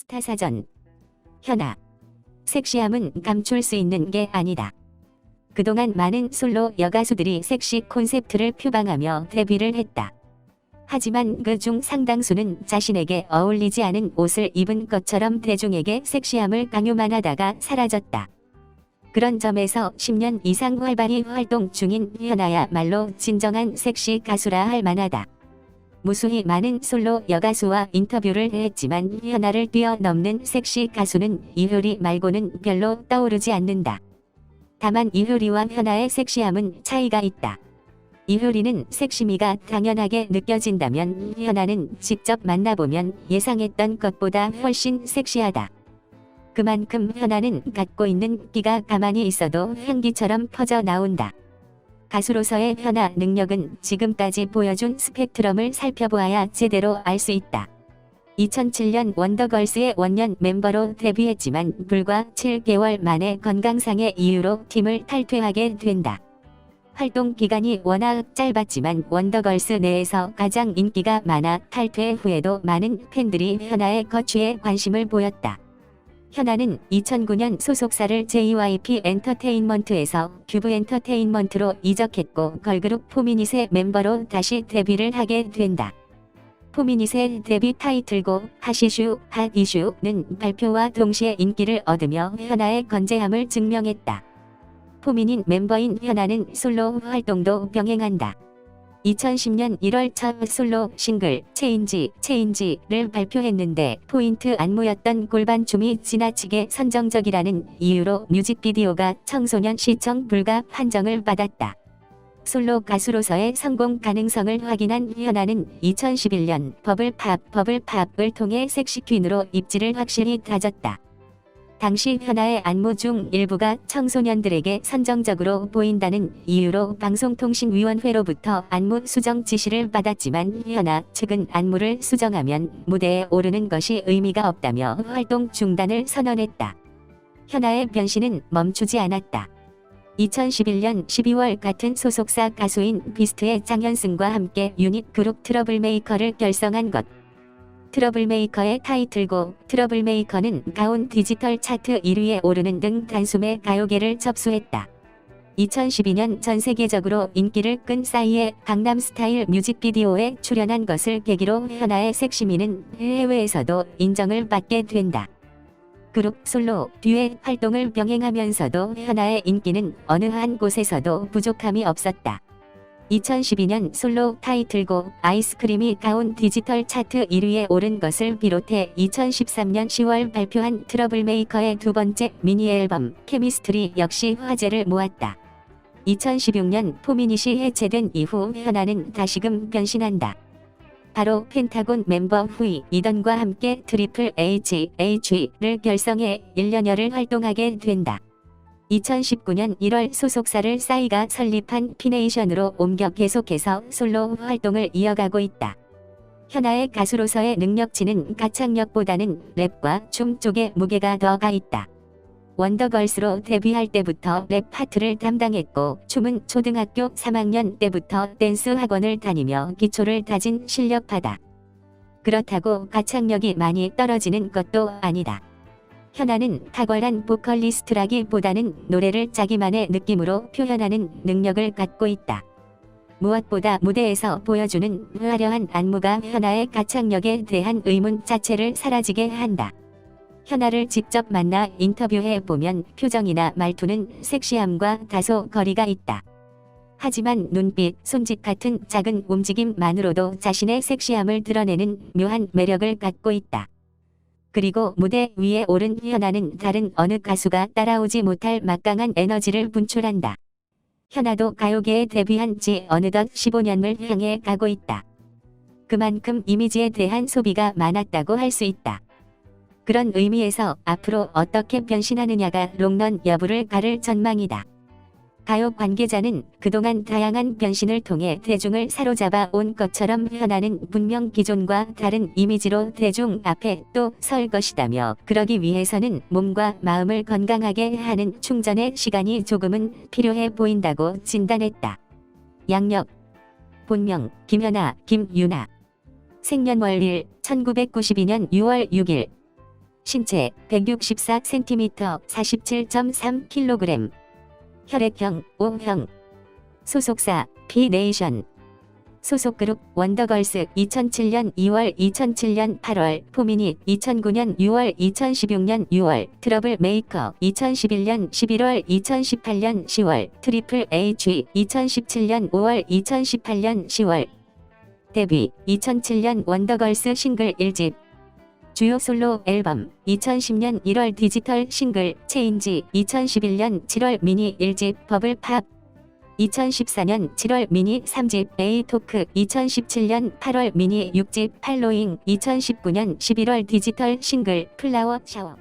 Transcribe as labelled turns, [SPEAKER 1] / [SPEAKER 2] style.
[SPEAKER 1] 스타사전 현아 섹시함은 감출 수 있는 게 아니다. 그동안 많은 솔로 여가수들이 섹시 콘셉트를 표방하며 데뷔를 했다. 하지만 그 중 상당수는 자신에게 어울리지 않은 옷을 입은 것처럼 대중에게 섹시함을 강요만 하다가 사라졌다. 그런 점에서 10년 이상 활발히 활동 중인 현아야말로 진정한 섹시 가수라 할 만하다. 무수히 많은 솔로 여가수와 인터뷰를 했지만 현아를 뛰어넘는 섹시 가수는 이효리 말고는 별로 떠오르지 않는다. 다만 이효리와 현아의 섹시함은 차이가 있다. 이효리는 섹시미가 당연하게 느껴진다면 현아는 직접 만나보면 예상했던 것보다 훨씬 섹시하다. 그만큼 현아는 갖고 있는 끼가 가만히 있어도 향기처럼 퍼져 나온다. 가수로서의 현아 능력은 지금까지 보여준 스펙트럼을 살펴보아야 제대로 알 수 있다. 2007년 원더걸스의 원년 멤버로 데뷔했지만 불과 7개월 만에 건강상의 이유로 팀을 탈퇴하게 된다. 활동 기간이 워낙 짧았지만 원더걸스 내에서 가장 인기가 많아 탈퇴 후에도 많은 팬들이 현아의 거취에 관심을 보였다. 현아는 2009년 소속사를 JYP 엔터테인먼트에서 큐브 엔터테인먼트로 이적했고 걸그룹 포미닛의 멤버로 다시 데뷔를 하게 된다. 포미닛의 데뷔 타이틀곡 하시슈 핫 이슈는 발표와 동시에 인기를 얻으며 현아의 건재함을 증명했다. 포미닛 멤버인 현아는 솔로 활동도 병행한다. 2010년 1월 첫 솔로 싱글 체인지 체인지를 발표했는데 포인트 안무였던 골반춤이 지나치게 선정적이라는 이유로 뮤직비디오가 청소년 시청 불가 판정을 받았다. 솔로 가수로서의 성공 가능성을 확인한 현아는 2011년 버블팝 버블팝을 통해 섹시퀸으로 입지를 확실히 다졌다. 당시 현아의 안무 중 일부가 청소년들에게 선정적으로 보인다는 이유로 방송통신위원회로부터 안무 수정 지시를 받았지만 현아 측은 안무를 수정하면 무대에 오르는 것이 의미가 없다며 활동 중단을 선언했다. 현아의 변신은 멈추지 않았다. 2011년 12월 같은 소속사 가수인 비스트의 장현승과 함께 유닛 그룹 트러블메이커를 결성한 것. 트러블메이커의 타이틀곡 트러블메이커는 가온 디지털 차트 1위에 오르는 등 단숨에 가요계를 접수했다. 2012년 전 세계적으로 인기를 끈 싸이의 강남스타일 뮤직비디오에 출연한 것을 계기로 현아의 섹시미는 해외에서도 인정을 받게 된다. 그룹 솔로 듀엣 활동을 병행하면서도 현아의 인기는 어느 한 곳에서도 부족함이 없었다. 2012년 솔로 타이틀곡 아이스크림이 가온 디지털 차트 1위에 오른 것을 비롯해 2013년 10월 발표한 트러블메이커의 두 번째 미니 앨범 케미스트리 역시 화제를 모았다. 2016년 포미닛이 해체된 이후 현아는 다시금 변신한다. 바로 펜타곤 멤버 후이 이던과 함께 트리플 H, H를 결성해 1년여를 활동하게 된다. 2019년 1월 소속사를 싸이가 설립한 피네이션으로 옮겨 계속해서 솔로 활동을 이어가고 있다. 현아의 가수로서의 능력치는 가창력보다는 랩과 춤 쪽에 무게가 더 가 있다. 원더걸스로 데뷔할 때부터 랩 파트를 담당했고 춤은 초등학교 3학년 때부터 댄스 학원을 다니며 기초를 다진 실력파다. 그렇다고 가창력이 많이 떨어지는 것도 아니다. 현아는 탁월한 보컬리스트라기보다는 노래를 자기만의 느낌으로 표현하는 능력을 갖고 있다. 무엇보다 무대에서 보여주는 화려한 안무가 현아의 가창력에 대한 의문 자체를 사라지게 한다. 현아를 직접 만나 인터뷰해 보면 표정이나 말투는 섹시함과 다소 거리가 있다. 하지만 눈빛, 손짓 같은 작은 움직임만으로도 자신의 섹시함을 드러내는 묘한 매력을 갖고 있다. 그리고 무대 위에 오른 현아는 다른 어느 가수가 따라오지 못할 막강한 에너지를 분출한다. 현아도 가요계에 데뷔한 지 어느덧 15년을 향해 가고 있다. 그만큼 이미지에 대한 소비가 많았다고 할 수 있다. 그런 의미에서 앞으로 어떻게 변신하느냐가 롱런 여부를 가를 전망이다. 가요 관계자는 그동안 다양한 변신을 통해 대중을 사로잡아 온 것처럼 현아는 분명 기존과 다른 이미지로 대중 앞에 또 설 것이다며 그러기 위해서는 몸과 마음을 건강하게 하는 충전의 시간이 조금은 필요해 보인다고 진단했다. 양력 본명 김현아 김유나. 생년월 일 1992년 6월 6일. 신체 164cm 47.3kg 혈액형 O형. 소속사 비네이션. 소속그룹 원더걸스 2007년 2월 2007년 8월. 포미닛 2009년 6월 2016년 6월. 트러블 메이커 2011년 11월 2018년 10월. 트리플 H 2017년 5월 2018년 10월. 데뷔 2007년 원더걸스 싱글 1집 주요 솔로 앨범 2010년 1월 디지털 싱글 체인지 2011년 7월 미니 1집 버블 팝 2014년 7월 미니 3집 에이토크 2017년 8월 미니 6집 팔로잉 2019년 11월 디지털 싱글 플라워 샤워